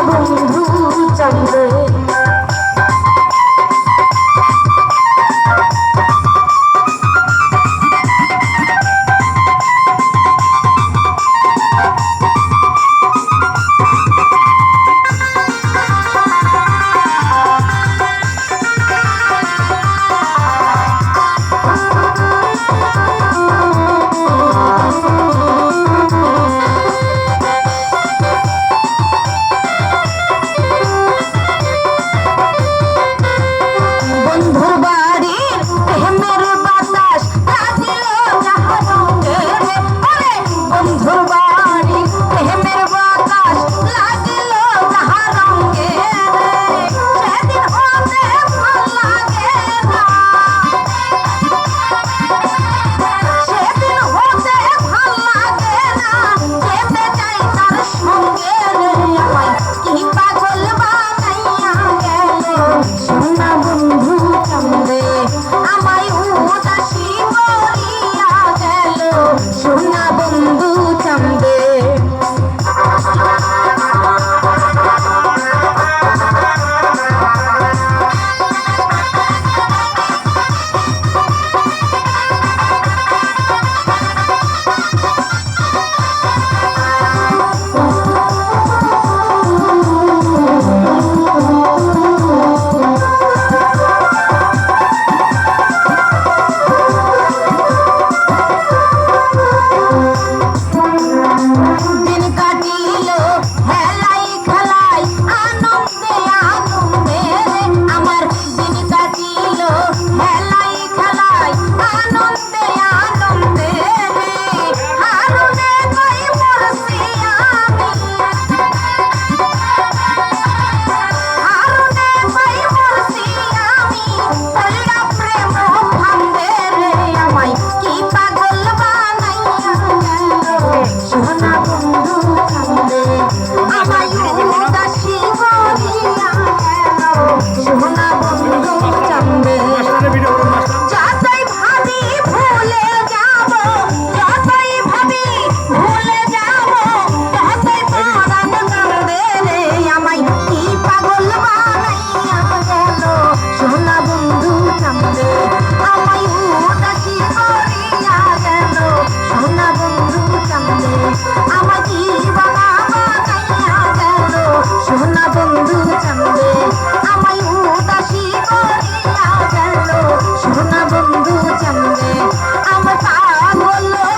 বন্ধু চন্দ্র সোনা বন্ধু বন্ধু চান্দে আমায় উদাসী করিয়া গেল আমার পা হলো